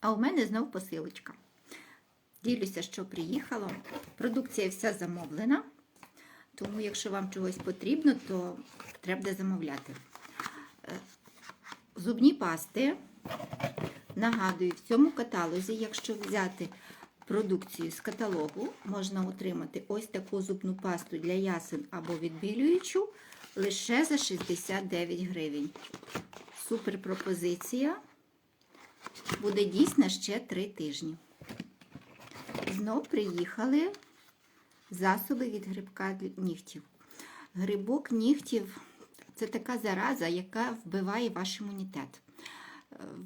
А у мене знов посилочка. Ділюся, що приїхало. Продукція вся замовлена. Тому, якщо вам чогось потрібно, то треба замовляти. Е, Зубні пасти. Нагадую, в цьому каталозі, якщо взяти продукцію з каталогу, можна отримати ось таку зубну пасту для ясен або відбілюючу лише за 69 гривень. Супер пропозиція. Буде дійсна ще 3 тижні. Знов приїхали засоби від грибка нігтів. Грибок нігтів це така зараза, яка вбиває ваш імунітет.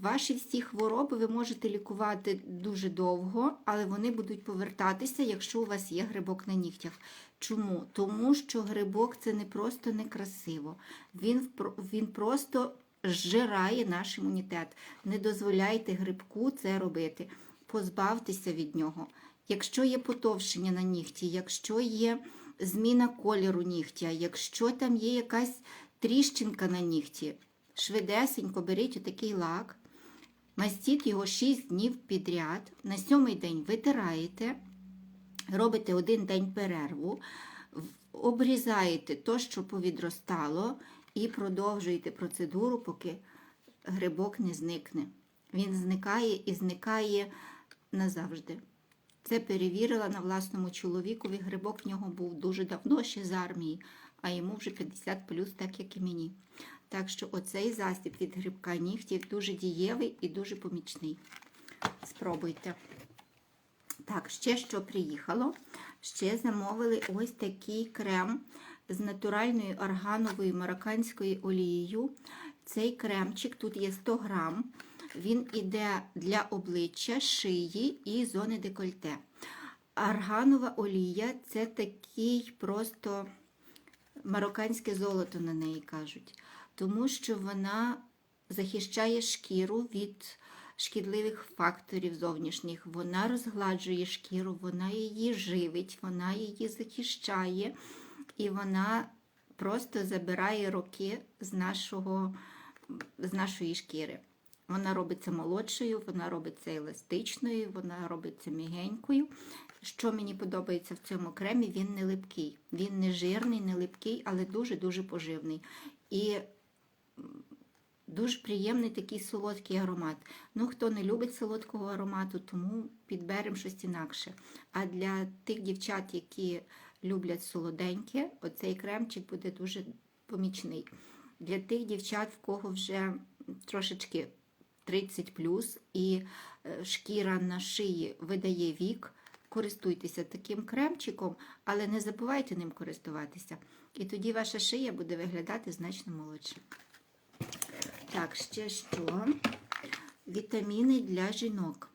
Ваші всі хвороби ви можете лікувати дуже довго, але вони будуть повертатися, якщо у вас є грибок на нігтях. Чому? Тому що грибок це не просто некрасиво. Він, він просто зжирає наш імунітет. Не дозволяйте грибку це робити. Позбавтеся від нього. Якщо є потовщення на нігті, якщо є зміна кольору нігтя, якщо там є якась тріщинка на нігті, швидесенько беріть отакий лак, мастіть його 6 днів підряд, на сьомий день витираєте, робите один день перерву, обрізаєте то, що повідростало, і продовжуєте процедуру, поки грибок не зникне. Він зникає і зникає назавжди. Це перевірила на власному чоловікові. Грибок в нього був дуже давно ще з армії, а йому вже 50 плюс, так як і мені. Так що оцей засіб від грибка нігтів дуже дієвий і дуже помічний. Спробуйте. Так, ще що приїхало. Ще замовили ось такий крем з натуральною органовою марокканською олією. Цей кремчик тут є 100 грам. Він іде для обличчя, шиї і зони декольте. Арганова олія це такий просто марокканське золото на неї кажуть, тому що вона захищає шкіру від шкідливих факторів зовнішніх. Вона розгладжує шкіру, вона її живить, вона її захищає, і вона просто забирає роки з, нашого, з нашої шкіри. Вона робиться молодшою, вона робиться еластичною, вона робиться мігенькою. Що мені подобається в цьому кремі, він не липкий. Він не жирний, не липкий, але дуже-дуже поживний. І дуже приємний такий солодкий аромат. Ну, хто не любить солодкого аромату, тому підберемо щось інакше. А для тих дівчат, які люблять солоденьке, оцей кремчик буде дуже помічний. Для тих дівчат, в кого вже трошечки 30 плюс і е, шкіра на шиї видає вік, користуйтеся таким кремчиком, але не забувайте ним користуватися. І тоді ваша шия буде виглядати значно молодше. Так, ще що? Вітаміни для жінок.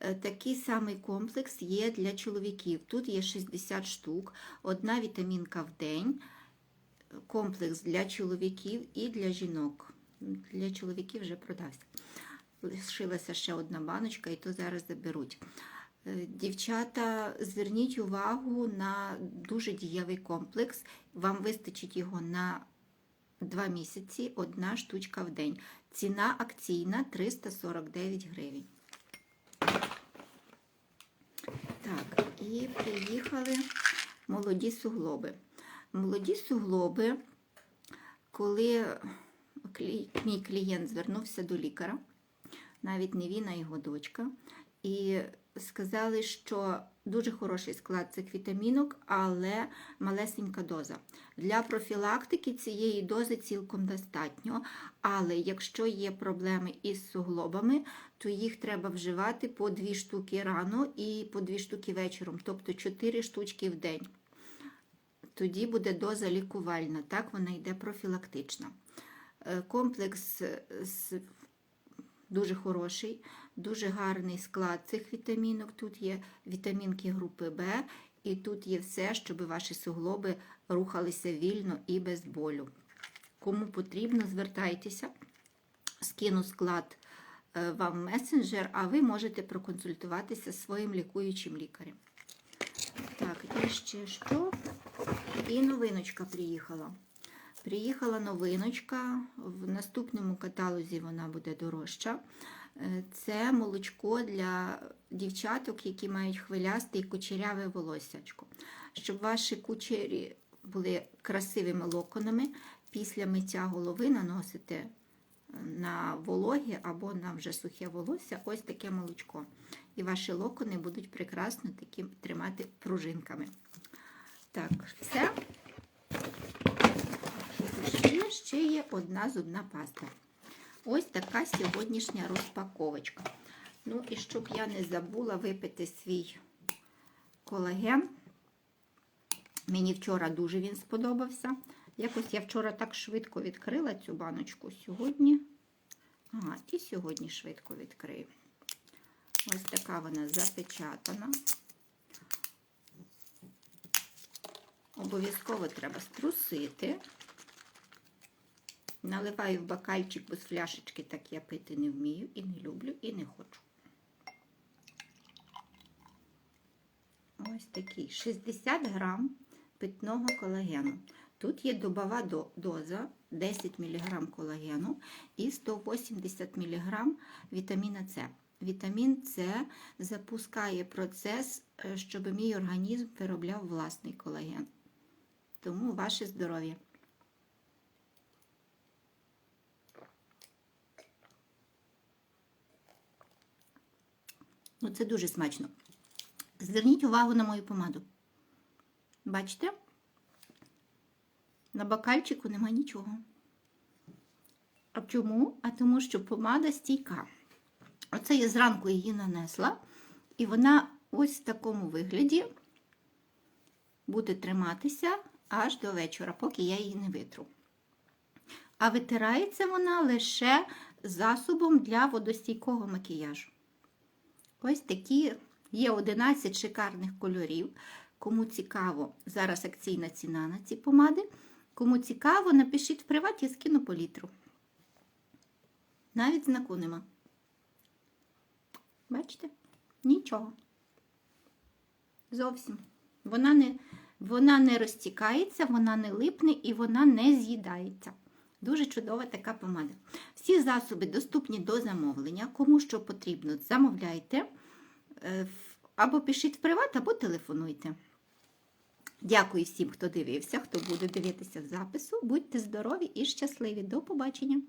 Е, Такий самий комплекс є для чоловіків. Тут є 60 штук, одна вітамінка в день, комплекс для чоловіків і для жінок. Для чоловіків вже продався. Лишилася ще одна баночка, і то зараз заберуть. Е, Дівчата, зверніть увагу на дуже дієвий комплекс. Вам вистачить його на 2 місяці, одна штучка в день. Ціна акційна 349 гривень. Так, і приїхали молоді суглоби. Молоді суглоби, коли мій клієнт звернувся до лікаря, навіть не він, а його дочка, і сказали, що дуже хороший склад цих вітамінок, але малесенька доза. Для профілактики цієї дози цілком достатньо, але якщо є проблеми із суглобами, то їх треба вживати по 2 штуки рано і по 2 штуки вечором, тобто 4 штучки в день. Тоді буде доза лікувальна, так вона йде профілактична. Е, Комплекс е, дуже хороший, дуже гарний склад цих вітамінок. Тут є вітамінки групи Б, і тут є все, щоб ваші суглоби рухалися вільно і без болю. Кому потрібно, звертайтеся, скину склад вам месенджер, а ви можете проконсультуватися зі своїм лікуючим лікарем. Так, і ще що? І новиночка приїхала. Приїхала новиночка. В наступному каталозі вона буде дорожча. Е, Це молочко для дівчаток, які мають хвилясте і кучеряве волоссячко. Щоб ваші кучері були красивими локонами, після миття голови наносите е, на вологе або на вже сухе волосся ось таке молочко. І ваші локони будуть прекрасно такі тримати пружинками. Так, все. Є? Ще є одна зубна паста. Ось така сьогоднішня розпаковочка. Ну і щоб я не забула випити свій колаген. Мені вчора дуже він сподобався. Якось я вчора так швидко відкрила цю баночку сьогодні. Ага, і сьогодні швидко відкрию. Ось така вона запечатана. Обов'язково треба струсити. Наливаю в бокальчик, бо з фляшечки так я пити не вмію і не люблю, і не хочу. Ось такий 60 грам питного колагену. Тут є добова доза 10 мг колагену і 180 мг вітаміна С. Вітамін С запускає процес, е, щоб мій організм виробляв власний колаген. Тому ваше здоров'я. Ну, це дуже смачно. Зверніть увагу на мою помаду. Бачите? На бокальчику нема нічого. А чому? А тому що помада стійка. Оце я зранку її нанесла, і вона ось в такому вигляді буде триматися аж до вечора, поки я її не витру. А витирається вона лише засобом для водостійкого макіяжу. Ось такі є 11 шикарних кольорів. Кому цікаво, зараз акційна ціна на ці помади. Кому цікаво, напишіть в приват, я скину по літру. Навіть знаку нема. Бачите? Нічого. Зовсім. Вона не, вона не розтікається, вона не липне і вона не з'їдається. Дуже чудова така помада. Всі засоби доступні до замовлення. Кому що потрібно, замовляйте. Е, Або пишіть в приват, або телефонуйте. Дякую всім, хто дивився, хто буде дивитися в запису. Будьте здорові і щасливі. До побачення!